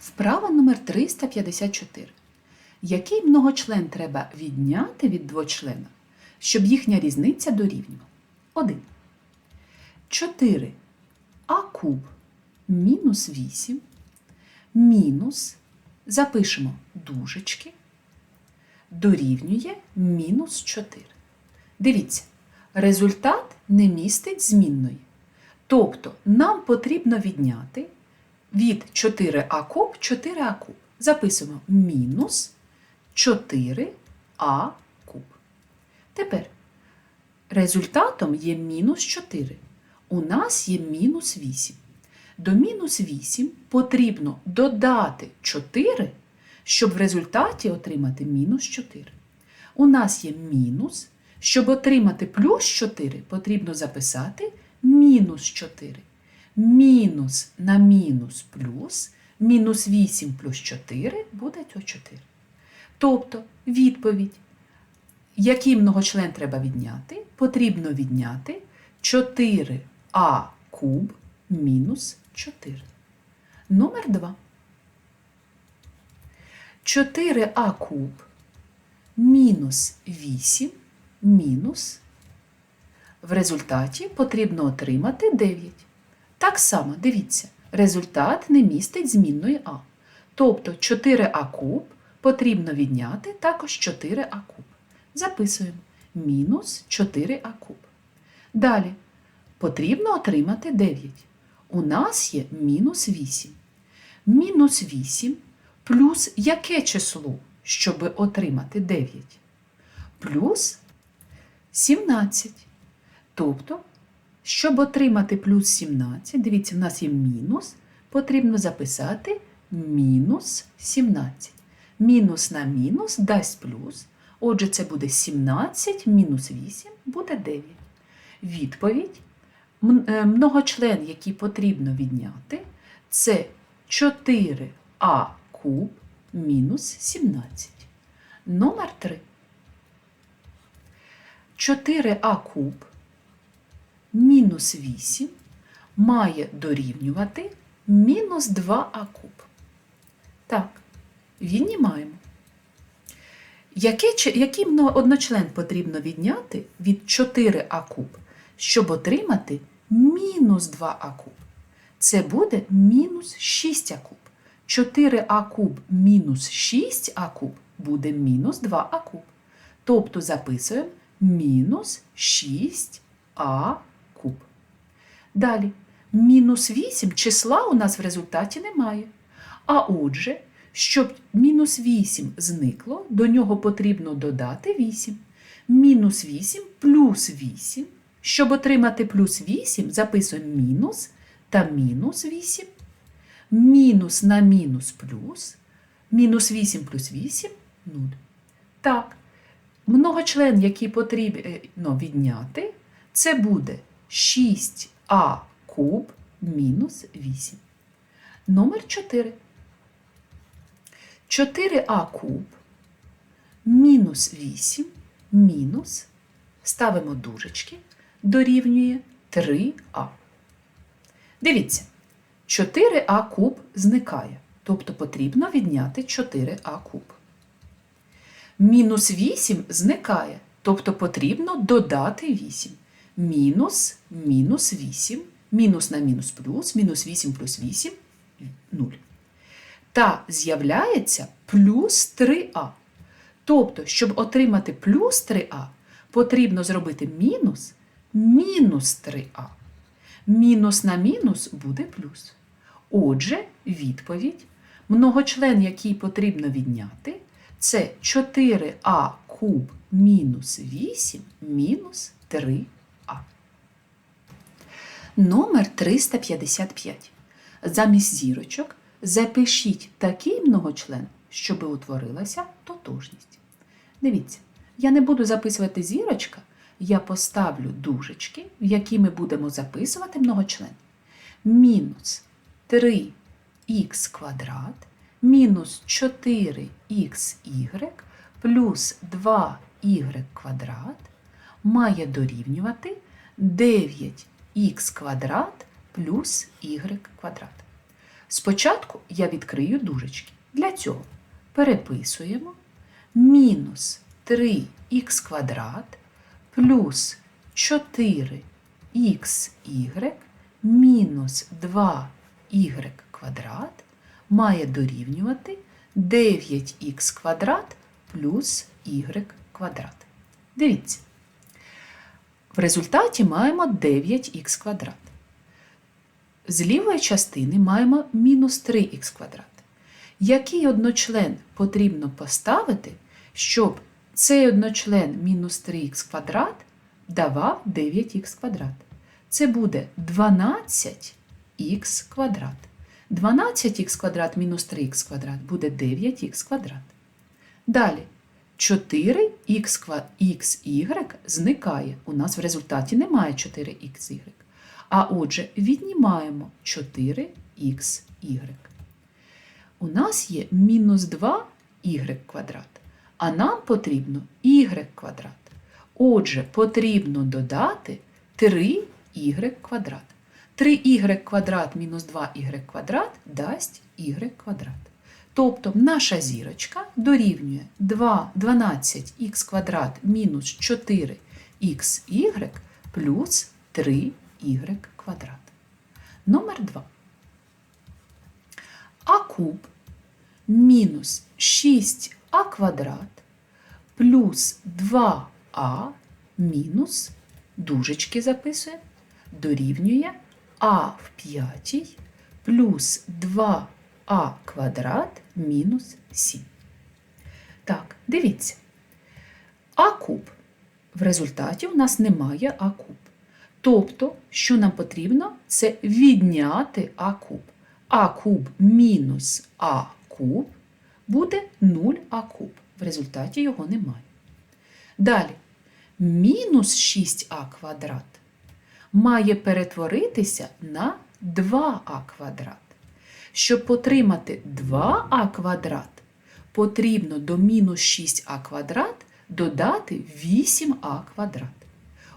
Вправа номер 354. Який многочлен треба відняти від двочлена, щоб їхня різниця дорівнювала? 1. 4 а куб мінус 8 мінус, запишемо дужечки, дорівнює мінус 4. Дивіться, результат не містить змінної. Тобто нам потрібно відняти від 4а куб 4а куб. Записуємо мінус 4а куб. Тепер результатом є мінус 4. У нас є мінус 8. До мінус 8 потрібно додати 4, щоб в результаті отримати мінус 4. У нас є мінус. Щоб отримати плюс 4, потрібно записати мінус 4. Мінус на мінус плюс, мінус 8 плюс 4 буде 4. Тобто відповідь, який многочлен треба відняти, потрібно відняти 4а куб мінус 4. Номер 2. 4а куб мінус 8 мінус. В результаті потрібно отримати 9. Так само, дивіться, результат не містить змінної А. Тобто 4а куб потрібно відняти також 4а куб. Записуємо мінус 4а куб. Далі потрібно отримати 9. У нас є мінус 8. Мінус 8 плюс яке число, щоб отримати 9? Плюс 17. Тобто, щоб отримати плюс 17, дивіться, в нас є мінус, потрібно записати мінус 17. Мінус на мінус дасть плюс. Отже, це буде 17 мінус 8 буде 9. Відповідь. е, Многочлен, який потрібно відняти, це 4а куб мінус 17. Номер 3. 4а куб мінус 8 має дорівнювати мінус 2а куб. Так, віднімаємо. Який, який одночлен потрібно відняти від 4а куб, щоб отримати мінус 2а куб? Це буде мінус 6а куб. 4а куб мінус 6а куб буде мінус 2а куб. Тобто записуємо мінус 6а куб. Далі, мінус 8 числа у нас в результаті немає. А отже, щоб мінус 8 зникло, до нього потрібно додати 8. Мінус 8 плюс 8. Щоб отримати плюс 8, записуємо мінус та мінус 8. Мінус на мінус плюс. Мінус 8 плюс 8 – 0. Так, многочлен, який потрібно відняти, це буде 6а куб мінус 8. Номер 4. 4а куб мінус 8 мінус, ставимо дужечки, дорівнює 3а. Dивіться, 4а куб зникає, тобто потрібно відняти 4а куб. Мінус 8 зникає, тобто потрібно додати 8. Мінус мінус 8, мінус на мінус плюс, мінус 8 плюс 8 – 0. Та з'являється плюс 3а. Тобто, щоб отримати плюс 3а, потрібно зробити мінус мінус 3а. Мінус на мінус буде плюс. Отже, відповідь. Многочлен, який потрібно відняти, це 4а куб мінус 8 мінус 3а. Номер 355. Замість зірочок запишіть такий многочлен, щоб утворилася тотожність. Дивіться, я не буду записувати зірочка, я поставлю дужечки, в які ми будемо записувати многочлен. Мінус 3х квадрат мінус 4xy плюс 2y квадрат має дорівнювати 9х квадрат плюс y квадрат. Спочатку я відкрию дужечки. Для цього переписуємо мінус 3х квадрат плюс 4xy мінус 2y квадрат має дорівнювати 9х квадрат плюс y квадрат. Дивіться. В результаті маємо 9х квадрат. З лівої частини маємо мінус 3х квадрат. Який одночлен потрібно поставити, щоб цей одночлен мінус 3х квадрат давав 9х квадрат? Це буде 12х квадрат. 12х квадрат мінус 3х квадрат буде 9х квадрат. Далі 4xy зникає. У нас в результаті немає 4xy. А отже, віднімаємо 4xy. У нас є мінус 2y квадрат, а нам потрібно y квадрат. Отже, потрібно додати 3y квадрат. 3y квадрат мінус 2y квадрат дасть y квадрат. Тобто наша зірочка дорівнює 2 12х квадрат мінус 4xy плюс 3y квадрат. Номер 2. А куб мінус 6а квадрат плюс 2а мінус дужечки записуємо, дорівнює а в п'ятій плюс 2а квадрат мінус 7. Так, дивіться. А куб. В результаті у нас немає а куб. Тобто, що нам потрібно, це відняти а куб. А куб мінус а куб буде 0а куб. В результаті його немає. Далі, мінус 6а квадрат має перетворитися на 2а квадрат. Щоб отримати 2а квадрат, потрібно до мінус 6а квадрат додати 8а квадрат.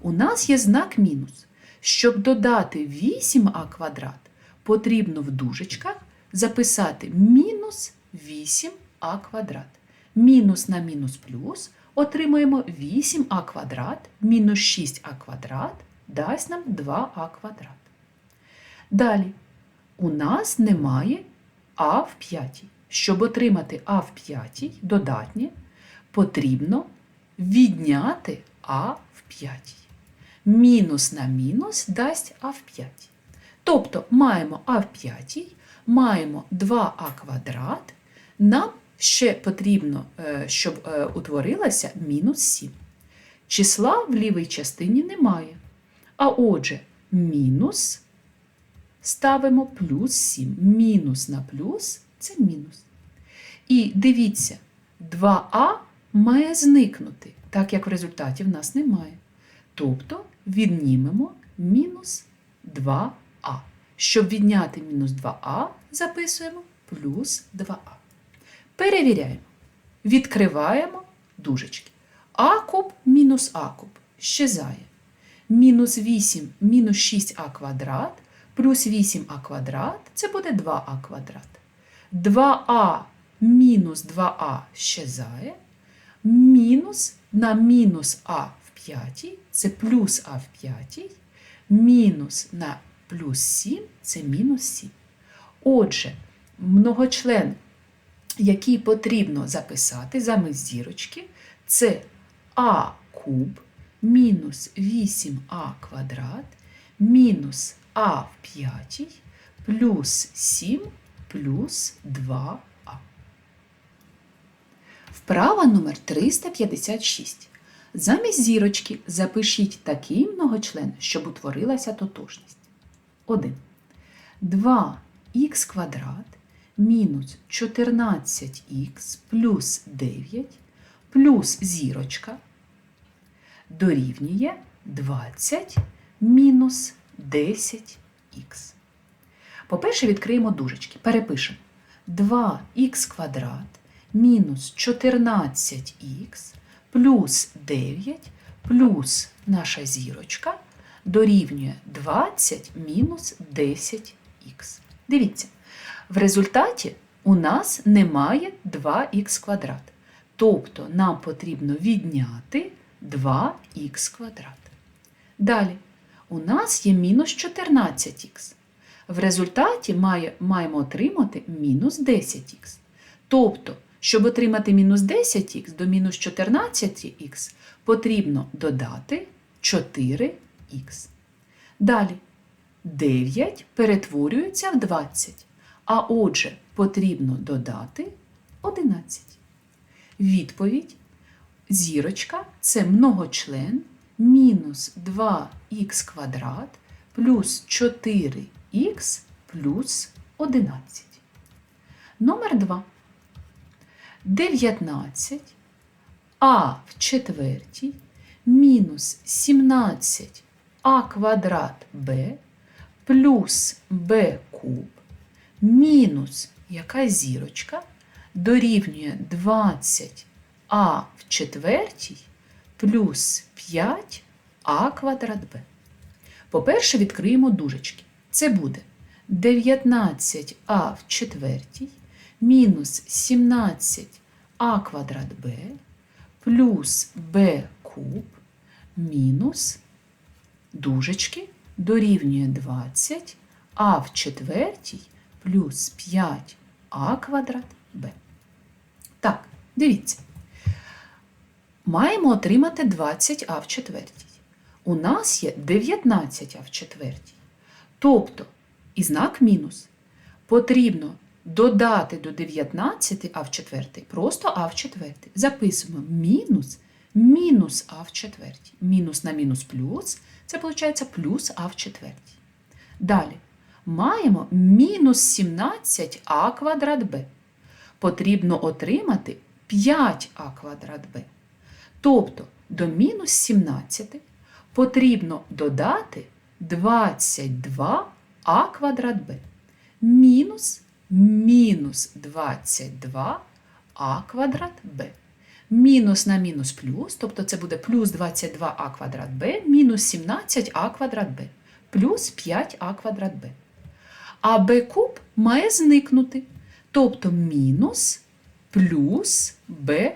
У нас є знак мінус. Щоб додати 8а квадрат, потрібно в дужечках записати мінус 8а квадрат. Мінус на мінус плюс отримаємо 8а квадрат мінус 6а квадрат дасть нам 2а квадрат. Далі, у нас немає а в п'ятій. Щоб отримати а в п'ятій додатнє, потрібно відняти а в п'ятій. Мінус на мінус дасть а в п'ятій. Тобто маємо а в п'ятій, маємо 2а квадрат, нам ще потрібно, е, щоб е, утворилося мінус 7. Числа в лівій частині немає. А отже, мінус ставимо плюс 7. Мінус на плюс це мінус. І дивіться, 2а має зникнути, так як в результаті в нас немає. Тобто віднімемо мінус 2а. Щоб відняти мінус 2а, записуємо плюс 2а. Перевіряємо. Відкриваємо дужечки. А куб мінус а куб щезає. Мінус 8 мінус 6а квадрат плюс 8а квадрат це буде 2а квадрат. 2а мінус 2а щезає. Мінус на мінус а в п'ятій це плюс а в п'ятій. Мінус на плюс 7 це мінус 7. Отже, многочлен, який потрібно записати замість зірочки, це а куб мінус 8а квадрат мінус а в п'ятій плюс 7 плюс 2а. Вправа номер 356. Замість зірочки запишіть такий многочлен, щоб утворилася тотожність. 1. 2х квадрат мінус 14х плюс 9 плюс зірочка дорівнює 20 мінус 10х. По-перше, відкриємо дужечки. Перепишемо 2х квадрат мінус 14х плюс 9 плюс наша зірочка дорівнює 20 мінус 10х. Дивіться, В результаті у нас немає 2х квадрат. Тобто нам потрібно відняти 2х квадрат. Далі, у нас є мінус 14х. В результаті має, маємо отримати мінус 10х. Тобто, щоб отримати мінус 10х до мінус 14х, потрібно додати 4х. Далі 9 перетворюється в 20, а отже, потрібно додати 11. Відповідь зірочка це многочлен мінус 2х квадрат плюс 4х плюс 11. Номер 2. 19 а в четвертій мінус 17 а квадрат b плюс b куб мінус яка зірочка дорівнює 20 а в четвертій плюс 5 а квадрат b. По-перше, відкриємо дужечки. Це буде 19а в четвертій мінус 17а квадрат b плюс b куб мінус дужечки дорівнює 20 а в четвертій плюс 5а квадрат b. Так, дивіться. Маємо отримати 20а в четвертій. У нас є 19а в четвертій. Тобто, і знак мінус. Потрібно додати до 19 а в четвертій, просто а в четвертій. Записуємо мінус, мінус а в четвертій. Мінус на мінус плюс, це виходить плюс а в четвертій. Далі маємо мінус 17а квадрат b. Потрібно отримати 5а квадрат b. Тобто до мінус 17 потрібно додати 22а квадрат b. Мінус мінус 22а квадрат b. Мінус на мінус плюс, тобто це буде плюс 22а квадрат b, мінус 17а квадрат b, плюс 5а квадрат b. А b куб має зникнути, тобто мінус плюс b